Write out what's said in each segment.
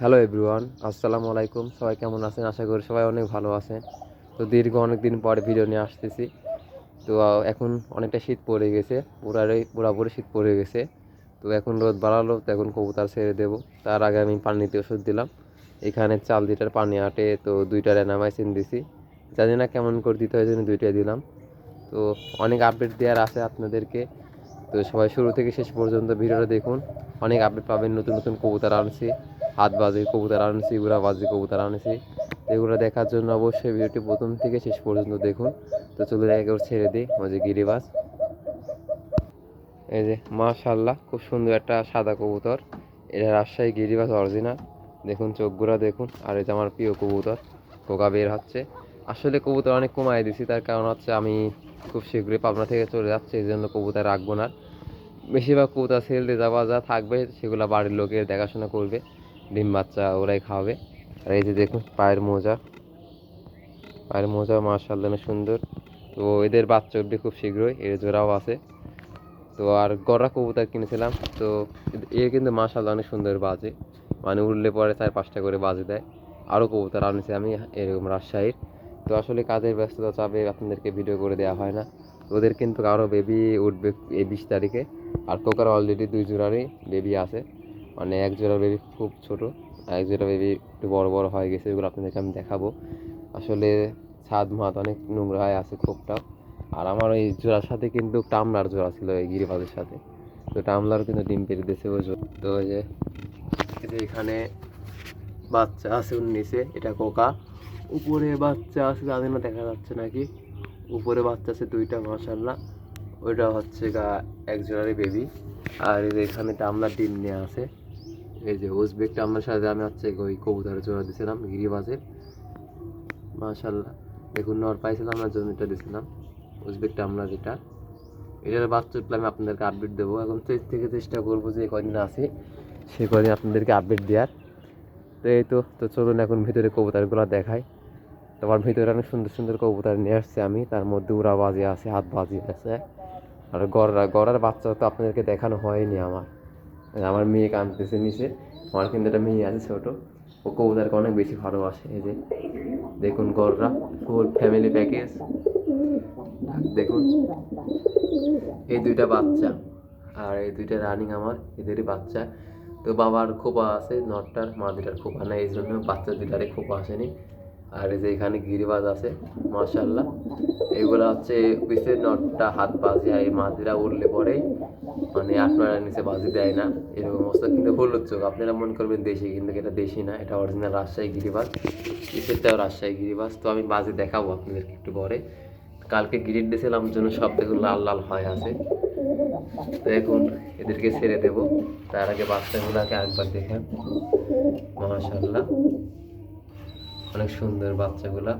Hello everyone আসসালামু আলাইকুম সবাই কেমন আছেন? আশা করি সবাই অনেক ভালো আছেন। তো দীর্ঘ অনেক দিন পরে ভিডিও নিয়ে আসতেছি। তো, এখন অনেকটা শীত পড়ে গেছে। পুরাই পুরাপুরি শীত পড়ে গেছে। তো, এখন রোদ বাড়ালো, তো এখন কবুতর ছেড়ে দেবো। তার আগে আমি পানিতে ওষুধ দিলাম। এখানে চাল লিটার পানি আটে, তো দুইটা রেনামাইসিন দিছি। জানি না কেমন করে দিতে হয় জন্য দুইটা দিলাম। তো, অনেক আপডেট দেওয়ার আছে আপনাদেরকে। তো, সবাই শুরু থেকে শেষ পর্যন্ত ভিডিওটা দেখুন। অনেক আপডেট পাবেন, নতুন নতুন কবুতর আনছি। হাত বাজি কবুতর আনছি উড়া বাজি কবুতর আনছি। এগুলো দেখার জন্য অবশ্যই ভিডিওটি প্রথম থেকে শেষ পর্যন্ত দেখুন। তো চলুন একবার ছেড়ে দিই, ওই যে গিরিবাজ। এই যে মাশাল্লাহ খুব সুন্দর একটা সাদা কবুতর। এটা রাজশাহী গিরিবাজ অরিজিনাল দেখুন চোখগুলো দেখুন। আর যে আমার প্রিয় কবুতর কোকা বের হচ্ছে। আসলে কবুতর অনেক কমাই দিছি, তার কারণ হচ্ছে আমি খুব শীঘ্রই পাবনা থেকে চলে যাচ্ছে, এই জন্য কবুতর রাখব না। বেশিরভাগ কবুতর সেল দিয়ে যাওয়া যা থাকবে, সেগুলো বাড়ির লোকের দেখাশোনা করবে। ডিম বাচ্চা ওরাই খাওয়াবে আর এই যে দেখুন, পায়ের মোজা। পায়ের মোজা মার্শাল্লাহ সুন্দর। তো এদের বাচ্চা উঠবে খুব শীঘ্রই এর জোড়াও আছে। তো আর গড়া কবুতর কিনেছিলাম, তো এ কিন্তু মার্শাল্লাহ অনেক সুন্দর বাজে। মানে উঠলে পরে চার পাঁচটা করে বাজে দেয়। আরও কবুতর আনেছি আমি, এরকম রাজশাহীর। তো আসলে কাজের ব্যস্ততা চাপে আপনাদেরকে ভিডিও করে দেওয়া হয় না। ওদের কিন্তু আরও বেবি উঠবে এই বিশ তারিখে। আর কোকার অলরেডি দুই জোড়ারই বেবি আছে। মানে এক জোড়া বেবি খুব ছোট আর এক জোড়া বেবি একটু বড় বড় হয়ে গেছে, এগুলো আপনাদেরকে আমি দেখাবো। আসলে ছাদ মাত অনেক নোংরা হয়ে আছে খুবটাও আর আমার ওই জোড়ার সাথে কিন্তু টামলার জোড়া ছিল, এই গিরিবাজের সাথে। তো টামলার কিন্তু ডিম পেরে দিয়েছে ওই তো ওই যে এখানে বাচ্চা আছে ওর নিচে, এটা কোকা। উপরে বাচ্চা আছে, জানি না, দেখা যাচ্ছে নাকি। উপরে বাচ্চা আছে দুইটা মাসাল্লাহ ওইটা হচ্ছে গা এক জোড়ারই বেবি আর এখানে টামলার ডিম নিয়ে আছে। এই যে উজবেক টামলার সাথে, আমি হচ্ছে ওই কবুতরের জোড়া দিয়েছিলাম গিরিবাজের মাশাল্লাহ দেখুন, নর পাইছিলাম না, জমিটা দিয়েছিলাম উজবেক আমরা যেটা। এটার বাচ্চা উঠলে আমি আপনাদেরকে আপডেট দেবো। এখন থেকে চেষ্টা করব যে কদিন আছে, সে কদিন আপনাদেরকে আপডেট দেওয়ার। তো এই তো তো চলুন এখন ভিতরে কবুতরগুলো দেখাই। তোমার ভিতরে অনেক সুন্দর সুন্দর কবুতর নিয়ে আসছি আমি। তার মধ্যে উড়া বাজি আছে, হাত বাজি আছে। আর গড়া গড়ার বাচ্চা তো আপনাদেরকে দেখানো হয়নি আমার। আমার মেয়ে কাঁদতেছে নিচে। আমার কিন্তু একটা মেয়ে আছে ছোট। ও কবুতরকে অনেক বেশি ভালোবাসে। এই যে দেখুন গররা ফুল ফ্যামিলি প্যাকেজ দেখুন। এই দুইটা বাচ্চা। আর এই দুইটা রানিং আমার, এদেরই বাচ্চা। তো বাবার খোপা আছে, নটটার মা দুটার খোপা। নাই এই জন্য বাচ্চা দুটারে খোপা আসেনি। আর এই যে এখানে গিরিবাজ আছে মাশাল্লাহ এগুলো হচ্ছে পিছের নটটা, হাত বাজি, আর এই মাঝিরা উঠলে পরে মানে আপনারা নিচে বাজি দেয় না। এরকম অবস্থা, কিন্তু হলুদ চোখ। আপনারা মনে করবেন দেশি, কিন্তু এটা দেশি না, এটা অরিজিনাল রাজশাহী গিরিবাজ। পিছেরটাও রাজশাহী গিরিবাজ। তো আমি বাজি দেখাবো আপনাদেরকে একটু পরে। কালকে গ্রিড দিয়েছিলাম জন্য সব দেখুন লাল লাল হয়ে আছে। তো এখন এদেরকে ছেড়ে দেব। তার আগে বাচ্চাগুলোকে একবার দেখেন। মাশাল্লাহ অনেক সুন্দর বাচ্চাগুলা।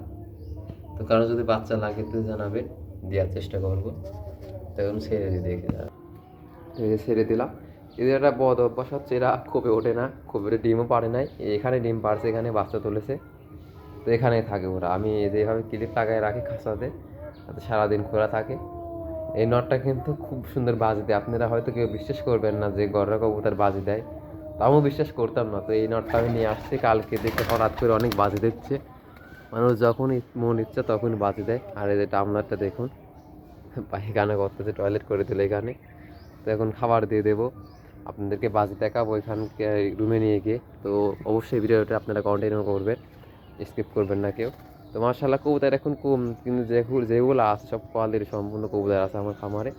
তো কারও যদি বাচ্চা লাগে, তো জানাবে দেওয়ার চেষ্টা করব। তো এখন ছেড়ে দিই, দেখে ছেড়ে দিলাম। এদের একটা বদ অভ্যাস হচ্ছে, এরা খোপে ওঠে না খোপের ডিমও পারে নাই। এখানে ডিম পারছে, এখানে বাচ্চা তুলেছে। তো এখানেই থাকে ওরা। আমি যেভাবে ক্লিপ লাগায় রাখি খাঁচাতে তাতে সারাদিন খোলা থাকে। এই নটটা কিন্তু খুব সুন্দর বাজি দেয়। আপনারা হয়তো কেউ বিশ্বাস করবেন না যে গররা কবুতর বাজি দেয়। আমিও বিশ্বাস করতাম না। তো এই নটটা আমি নিয়ে আসছি, কালকে দেখে হঠাৎ করে অনেক বাজি দিচ্ছে। মানুষ যখনই মন ইচ্ছা তখনই বাজি দেয়। আর যে টামলারটা দেখুন, পায়খানা করতেছে টয়লেট করে দিল এখানে। তো এখন খাবার দিয়ে দেবো। আপনাদেরকে বাজি দেখাবো এখানকে রুমে নিয়ে গিয়ে। তো অবশ্যই ভিডিওটা আপনারা কন্টিনিউ করবেন স্কিপ করবেন না কেউ। তো মার্শাল্লাহ কবুতর এখন কম, কিন্তু যেগুলো যেগুলো আছে, সব কোয়ালিটির সম্পূর্ণ কবুতর আছে আমার খামারে।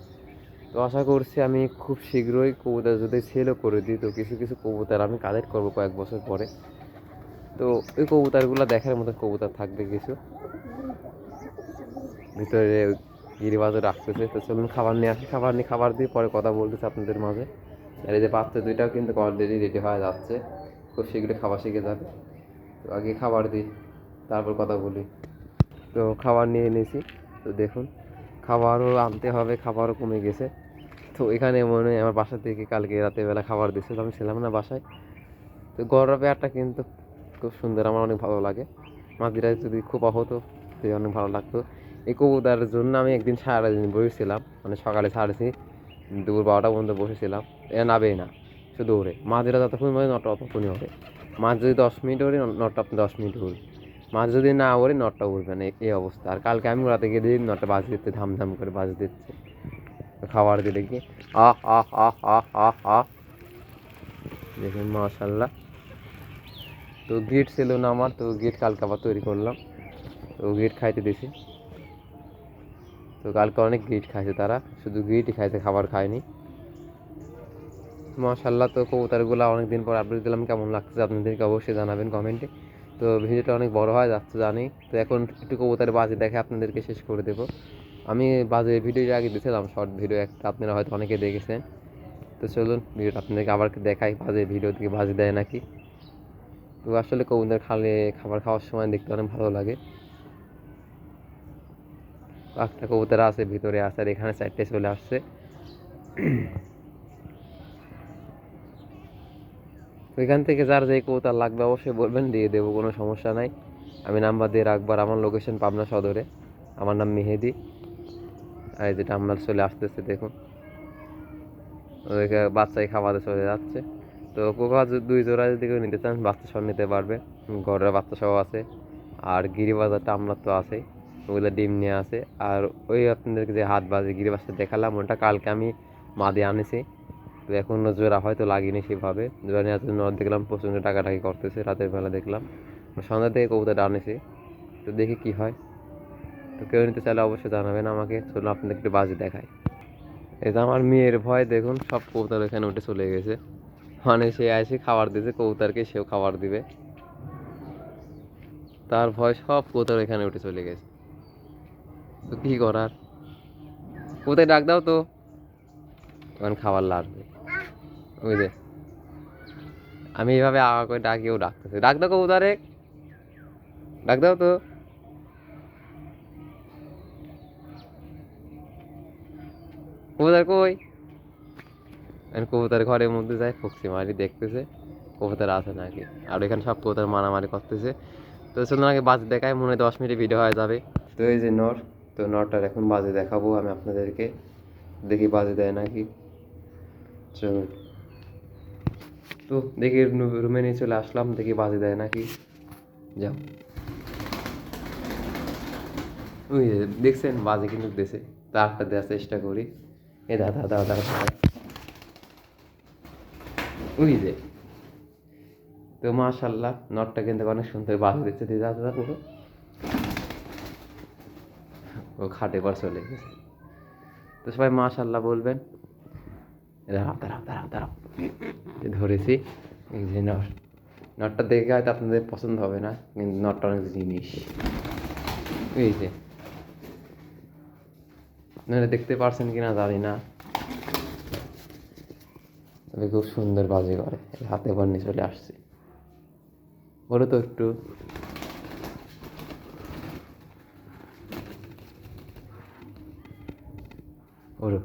তো আশা করছি আমি খুব শীঘ্রই কবুতর যদি সেলও করে দিই, তো কিছু কিছু কবুতর আমি কালেক্ট করব কয়েক বছর পরে। তো ওই কবুতরগুলো দেখার মতো কবুতর থাকবে কিছু। ভিতরে গিরিবাজও রাখতেছে। তো চলুন খাবার নিয়ে আসি। খাবার নিয়ে খাবার দিয়ে পরে কথা বলতেছে আপনাদের মাঝে। আর এই যে বাচ্চা দুইটাও কিন্তু অলরেডি রেডি হয়ে যাচ্ছে। খুব শীঘ্রই খাবার শিখে যাবে। তো আগে খাবার দিই, তারপর কথা বলি। তো খাবার নিয়ে এনেছি। তো দেখুন। খাবারও আনতে হবে, খাবারও কমে গেছে। তো এখানে মনে হয় আমার বাসা থেকে কালকে রাতের বেলা খাবার দিয়েছিল আমি ছিলাম না বাসায়। তো গররা পেয়ারটা কিন্তু খুব সুন্দর, আমার অনেক ভালো লাগে। মাঝিরা যদি খুব হতো তো অনেক ভালো লাগতো। এই কবুতার জন্য আমি একদিন সারাদিন বসেছিলাম মানে সকালে ছাড়েছি, দুপুর বারোটা পর্যন্ত বসেছিলাম। এ নাবেই না, শুধু ওরে। মাঝিরা যতক্ষণ মানে নটা ততক্ষণই হবে মাছ যদি দশ মিনিট ওড়ে নটা দশ মিনিট উড়বে মাছ যদি না ওড়ে, নটটা উঠবে না এই অবস্থা। আর কালকে আমি রাতে গিয়ে দিই নটটা বাজ দিচ্ছে ধাম ধাম করে বাজ দিচ্ছে। খাবার দিলে কি আহ আহ আহ আহ আহ আহ দেখুন মাশাল্লাহ। তো গিট ছিল না আমার, তো গিট কালকে আবার তৈরি করলাম। তো গিট খাইতে দিছি। তো কালকে অনেক গিট খাইছে তারা। শুধু গিটই খাইছে, খাবার খায়নি। মাশাল্লাহ, তো কবুতরগুলো অনেকদিন পর আপডেট দিলাম, কেমন লাগছে আপনাদেরকে অবশ্যই জানাবেন কমেন্টে। তো ভিডিওটা অনেক বড় হয়, যাচ্ছে জানি। তো এখন একটু কবুতরের বাজে দেখে আপনাদেরকে শেষ করে দেবো। আমি বাজে ভিডিওটা আগে দিয়েছিলাম শর্ট ভিডিও একটা, আপনারা হয়তো অনেকে দেখেছেন। তো চলুন, ভিডিওটা আপনাদেরকে আবার দেখাই, বাজে ভিডিও থেকে বাজে দেয় নাকি। তো আসলে কবুতর খালে খাবার খাওয়ার সময় দেখতে অনেক ভালো লাগে। একটা কবুতর আছে, ভিতরে আছে, আর এখানে চারটে চলে আসছে। তো এখান থেকে যার যে কবুতর লাগবে অবশ্যই বলবেন, দিয়ে দেবো, কোনো সমস্যা নাই। আমি নাম্বার দিয়ে রাখব আর আমার লোকেশন পাবনা সদরে। আমার নাম মেহেদি। আর যেটা আমরা চলে আসতেছে, দেখুন। ওদেরকে বাচ্চাই খাওয়াতে চলে যাচ্ছে। তো কোকা দুই জোড়া যদি কেউ নিতে চান, বাচ্চা সহ নিতে পারবে। ঘরের বাচ্চা সহ আছে। আর গিরিবাজারটা আমরা তো আছেই। ওগুলো ডিম নিয়ে আসে আর ওই আপনাদেরকে যে হাত বাজে গিরিবাসটা দেখালাম, ওটা কালকে আমি মাদে আনেছি। তো এখনও জোড়া হয়তো লাগিনি সেভাবে। জোড়া দেখলাম প্রচণ্ড টাকাটাকি করতেছে, রাতের বেলা দেখলাম। সন্ধ্যা থেকে কবুতরটা আনেছি তো দেখি কি হয়। তো কেউ নিতে চাইলে অবশ্যই জানাবেন আমাকে। চলুন আপনাদের একটু বাজি দেখাই। এই যে আমার মেয়ের ভয়, দেখুন, সব কবুতর এখানে উঠে চলে গেছে। মানে সে এসে খাবার দিয়েছে, কবুতরকে সেও খাবার দিবে। তার ভয়, সব কবুতর এখানে উঠে চলে গেছে। তো কী করার? কোথায় ডাক দাও তো। তখন খাবার লাগবে। ওই যে। আমি এইভাবে আগা করে ডাকিও ডাকতেছে। ডাক দাও কবুতরে। ডাক দাও তো। কবুতর কই? আমি কবুতর ঘরের মধ্যে যাই, ফক্সি মারি দেখতেছে। কবুতর আছে নাকি? আর এখানে সব কবুতর মারামারি করতেছে। তো চলুন আগে বাজে দেখায় মনে দশ মিনিট ভিডিও হয়ে যাবে। তো এই যে নর, তো নরটার এখন বাজে দেখাবো আমি আপনাদেরকে। দেখি বাজে দেয় নাকি। চলুন। তো দেখি রুমে নিয়ে চলে আসলাম, দেখি বাজে দেয় নাকি। যাও। ওই দেখছেন, বাজে কিন্তু দেশে তারটা দেওয়ার চেষ্টা করি। এ দাদা দাদা দাদা যে। তো মাশাল্লাহ, নটটা কিন্তু অনেক সুন্দর বাজে দিচ্ছে। দিদা, দাদা পুরো ও খাটে পর চলে গেছে। তো সবাই মাশাল্লাহ বলবেন। দাঁড়াও দাঁড়াও দাঁড়াও দাঁড়াও। ধরেছি, এই যে নট, নটটা দেখে হয়তো আপনাদের পছন্দ হবে না, কিন্তু নটটা অনেক জিনিস। এই যে। আপনারা দেখতে পারছেন কি না জানি না। তবে খুব সুন্দর বাজি করে হাতে বন্যে চলে আসছে। বলো তো একটু। ওরো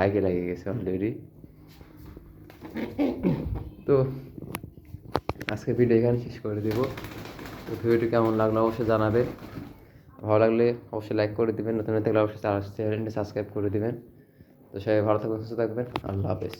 ভাইকে লাগে গেছে অলরেডি তো আজকে ভিডিও এখানে শেষ করে দেবো। তো ভিডিওটি কেমন লাগল অবশ্যই জানাবেন ভালো লাগলে অবশ্যই লাইক করে দেবেন, নতুন থাকলে অবশ্যই চ্যানেলটি সাবস্ক্রাইব করে দেবেন। তো সবাই ভালো থাকবেন, সুস্থ থাকবেন, আল্লাহ হাফেজ।